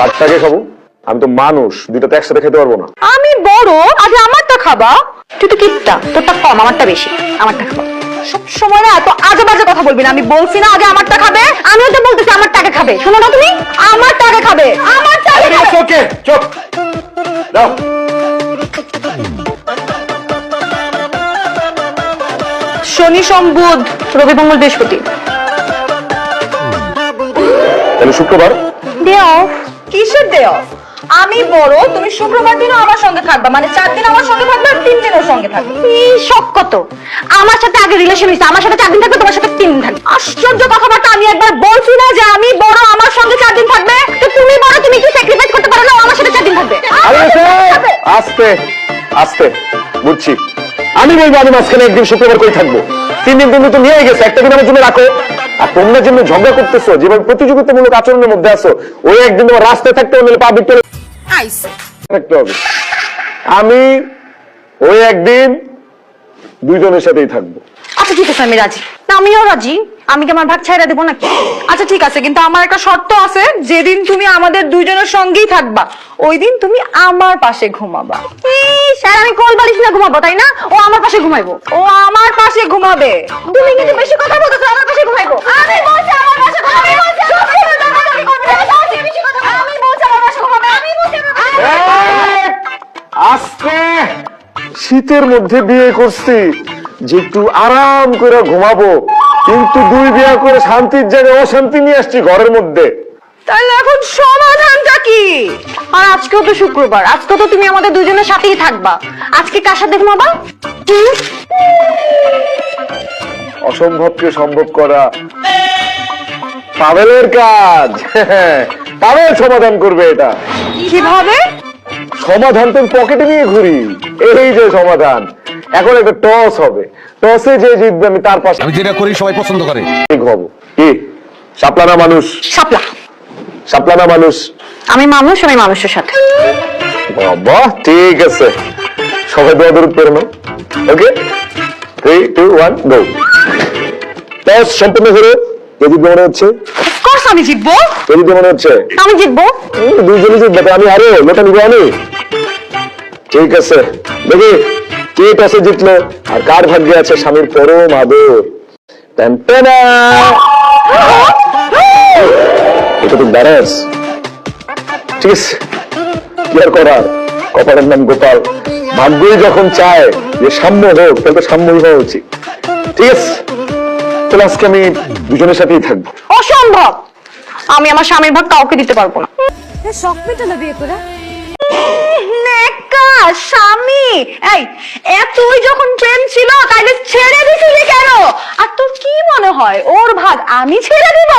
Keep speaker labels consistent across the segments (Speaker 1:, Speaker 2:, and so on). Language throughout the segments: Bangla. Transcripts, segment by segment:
Speaker 1: কাঠটাকে খাব। আমি তো মানুষ দুইটা তো একসাথে খেতে পারব না।
Speaker 2: আমি বড় আগে আমারটা খাবা। তুই তো কিপটা তোরটা কম আমারটা বেশি আমারটা খাবা। সব সময় না এত আজে বাজে কথা বলবি না। আমি বলছি না আগে আমারটা খাবে আমিও তো বলতেছি আমার টাকা খাবে। শোনো না তুমি? আমার টাকা খাবে আমার টাকা খাবে।
Speaker 1: ওকে চুপ দাও।
Speaker 2: শনি সোম বুধ রবি মঙ্গল বৃহস্পতি।
Speaker 1: তাহলে শুক্রবার?
Speaker 2: ডে অফ কিসের ডে অফ আমি বড় তুমি শুক্রবার দিনও আমার সঙ্গে থাকবা মানে চার দিন আমার সঙ্গে থাকবে আর তিন দিন ওর সঙ্গে থাকবে। এই শখ কত? আমার সাথে আগে রিলেশন হয়েছে আমার সাথে চার দিন থাকবে তোমার সাথে তিন দিন থাকবে। আশ্চর্য কথাবার্তা আমি একবার বলছি না যে আমি বড় আমার সঙ্গে চার দিন থাকবে। তো তুমি বড় তুমি কি স্যাক্রিফাইস করতে পারো? না আমার সাথে চার দিন থাকবে।
Speaker 1: আরে এসে,
Speaker 2: থাকবে।
Speaker 1: আস্তে আস্তে বুঝছি। আমি বলব আমি মাঝখানে একদিন শুক্রবার করে থাকব? তিন দিন তুমি তো নিয়ে গেছে একটা দিন আমার জন্য রাখো। আর তোমরা যেমন ঝগড়া করতেছো যেভাবে প্রতিযোগিতামূলক আচরণের মধ্যে আছো ওই একদিন তোমার রাস্তায় থাকতে হলে পা বিটতে থাকতে হবে। আমি ওই একদিন দুইজনের সাথেই থাকব।
Speaker 2: আচ্ছা ঠিক আছে আমি রাজি। না আমিও রাজি। আমি কি আমার ভাগ ছাইরা দেবো নাকি? আচ্ছা ঠিক আছে কিন্তু আমার একটা শর্ত আছে যেদিন তুমি আমাদের দুইজনের সঙ্গেই থাকবা ওই দিন তুমি আমার পাশে ঘুমাবা। স্যার আমি কোল বালিশ না ঘুমাবো তাই না? ও পাশে ঘুমাইবো। ও আমার পাশে ঘুমাবে। তুমি কিন্তু বেশি কথা বলতেছো আমার পাশে ঘুমাইবো। আমি বলছি আমার পাশে ঘুমাবে। আমি বলছি আমার পাশে ঘুমাবে। আমি বলছি আমার পাশে ঘুমাবে।
Speaker 1: আজকে শীতের মধ্যে বিয়ে করছি যে একটু আরাম করে ঘুমাবো কিন্তু দুই বিয়ে করে শান্তির জায়গায় অশান্তি নিয়ে আসছি ঘরের মধ্যে।
Speaker 2: তাহলে এখন সমাধানটা কি? আর আজকেও তো শুক্রবার আজকে তো তুমি আমাদের দুজনের সাথেই থাকবা। আজকে কার সাথে ঘুমাবা? হুম?
Speaker 1: অসম্ভবকে সম্ভব করা। পাভেলের কাজ। পাভেল সমাধান করবে এটা।
Speaker 2: কীভাবে?
Speaker 1: সমাধান তো পকেটে নিয়ে ঘুরি। এই যে সমাধান। এখন একটা টস হবে। টসে যে জিতবে আমি তার পাশে
Speaker 3: আমি যেটা করি সবাই পছন্দ করে।
Speaker 1: ঘুমাবো কি? সাপলানা মানুষ।
Speaker 2: সাপলা।
Speaker 1: সাপলানা মানুষ।
Speaker 2: আমি মানুষ আমি মানুষের সাথে।
Speaker 1: বাবা ঠিক আছে। সবাই দোয়া দূর করে নাও। Okay three two one go toss সম্পূর্ণ কে জিতবে মনে হচ্ছে?
Speaker 2: অফকোর্স আমি জিতবো।
Speaker 1: কে জিতবে মনে হচ্ছে?
Speaker 2: আমি জিতবো।
Speaker 1: দুইজনই জিতবে আমি আরও লোটা নিবো আমি। ঠিক আছে। দেখি কে টসে জিতলো? আর কার ভাগ্যে আছে স্বামীর পরম আদর। এটা তো ব্যারাস ঠিক আছে। কি আর করার? কপালের নাম গোপাল। ভাগ্যই যখন চায় যে সাম্য হোক তাহলে তো সাম্যই হওয়া উচিত। ঠিক আছে? তাহলে আজকে আমি দুজনের সাথেই থাকব।
Speaker 2: অসম্ভব! আমি আমার স্বামীর ভাগ কাউকে দিতে পারব না।
Speaker 4: শখ মেটালো বিয়ে করে?
Speaker 2: নেকা স্বামী! এই এতই যখন প্রেম ছিল তাইলে ছেড়ে দিছিলি কেন? আর তোর কি মনে হয়? ওর ভাগ আমি ছেড়ে দিব?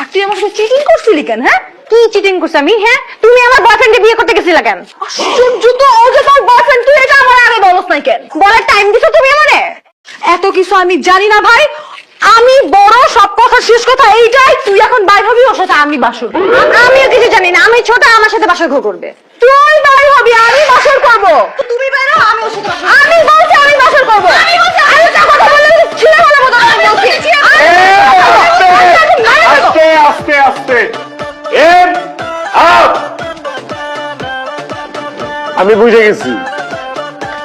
Speaker 2: আর তুই আমার সাথে চিটিং করছিলি কেন হ্যাঁ? কি চিটিং করছ আমি হ্যাঁ? তুমি আমার বয়ফ্রেন্ডকে বিয়ে করতে গেছিলা কেন? আশ্চর্য তো ও যে তোর বয়ফ্রেন্ড তুই এটা আমার আগে বলস নাই কেন বলার টাইম দিছো তুমি আমারে? এত কিছু আমি জানি না ভাই। আমি বড় সব কথা শেষ কথা এইটাই। তুই এখন বাইর হবি ওর সাথে আমি বাসর। আমিও কিছু জানি না। আমি ছোট আমার সাথে বাসর ঘর করবে। তুই বাইর হবি আমি বাসর করব। তুমি বাইর হ, আমি ওর সাথে আমি বলছি আমি বাসর করব। আমি বলছি আমি যা কথা বললে ছিড়ে ফেলে মতো আমি বলছি
Speaker 1: আস্তে আস্তে আস্তে। এর আপ আমি বুঝে গেছি।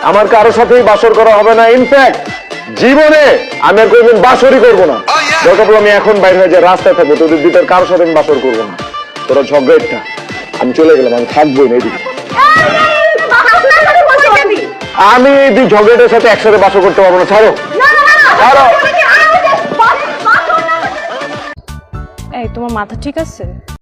Speaker 1: আমার কারোর সাথেই বাসর করা হবে না। ইনফ্যাক্ট জীবনে আমি আর কোনদিন বাসরই করব না। দরকার পড়লে আমি এখন বাইরে হয়ে যে রাস্তায় থাকব তোদের দুটার কারোর সাথে আমি বাসর করব না। তোরা ঝগড়াটা আমি চলে গেলাম আমি থাকবোই না এদিকে। আমি এই দুই ঝগড়াটার সাথে একসাথে বাসর করতে পারব না। ছাড়ো। ছাড়ো।
Speaker 4: এই তোমার মাথা ঠিক আছে?